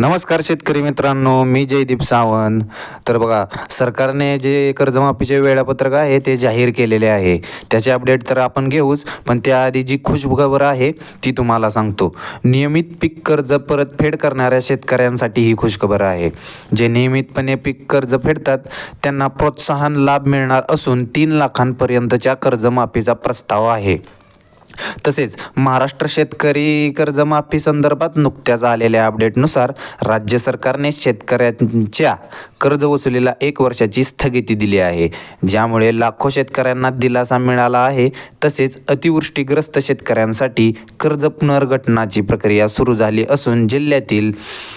नमस्कार शेतकरी मित्रांनो मी जयदीप सावंत. तर बघा सरकारने जे कर्जमाफीचे वेळापत्रक आहे ते जाहीर केलेले आहे. त्याचे अपडेट तर आपण घेऊच पण त्याआधी जी खुशखबर आहे ती तुम्हाला सांगतो. नियमित पीक कर्ज परतफेड करणाऱ्या शेतकऱ्यांसाठी ही खुशखबर आहे. जे नियमितपणे पीक कर्ज फेडतात त्यांना प्रोत्साहन लाभ मिळणार असून तीन लाखांपर्यंतच्या कर्जमाफीचा प्रस्ताव आहे. तसेच महाराष्ट्र शेतकरी कर्जमाफी संदर्भात नुकत्याच आलेल्या अपडेटनुसार राज्य सरकारने शेतकऱ्यांच्या कर्जवसुलीला एक वर्षाची स्थगिती दिली आहे. ज्यामुळे लाखो शेतकऱ्यांना दिलासा मिळाला आहे. तसेच अतिवृष्टीग्रस्त शेतकऱ्यांसाठी कर्ज पुनर्गठनाची प्रक्रिया सुरू झाली असून जिल्ह्यातील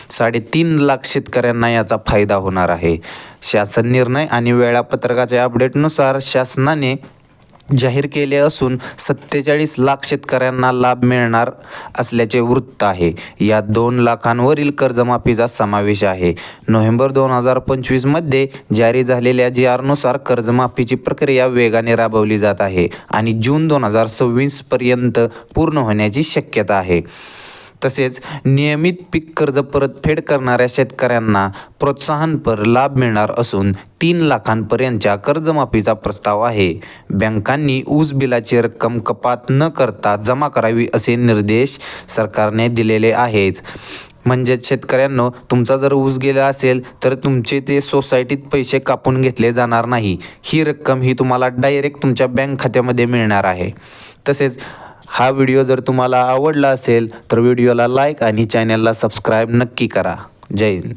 साडेतीन लाख शेतकऱ्यांना याचा फायदा होणार आहे. शासन निर्णय आणि वेळापत्रकाच्या अपडेटनुसार शासनाने जाहीर केले असून सत्तेचाळीस लाख शेतकऱ्यांना लाभ मिळणार असल्याचे वृत्त आहे. यात दोन लाखांवरील कर्जमाफीचा समावेश आहे. नोव्हेंबर दोन हजार पंचवीसमध्ये जारी झालेल्या जी आरनुसार कर्जमाफीची प्रक्रिया वेगाने राबवली जात आहे आणि जून दोन हजार सव्वीसपर्यंत पूर्ण होण्याची शक्यता आहे. तसेच नियमित पीक कर्ज परतफेड करणाऱ्या शेतकऱ्यांना प्रोत्साहनपर लाभ मिळणार असून तीन लाखांपर्यंतच्या कर्जमाफीचा प्रस्ताव आहे. बँकांनी ऊस बिलाची रक्कम कपात न करता जमा करावी असे निर्देश सरकारने दिलेले आहेत. म्हणजेच शेतकऱ्यांनो तुमचा जर ऊस गेला असेल तर तुमचे ते सोसायटीत पैसे कापून घेतले जाणार नाही. ही रक्कम ही तुम्हाला डायरेक्ट तुमच्या बँक खात्यामध्ये मिळणार आहे. तसेच हा व्हिडिओ जर तुम्हाला आवडला असेल तर व्हिडिओला लाईक आणि चॅनलला सबस्क्राईब नक्की करा. जय हिंद.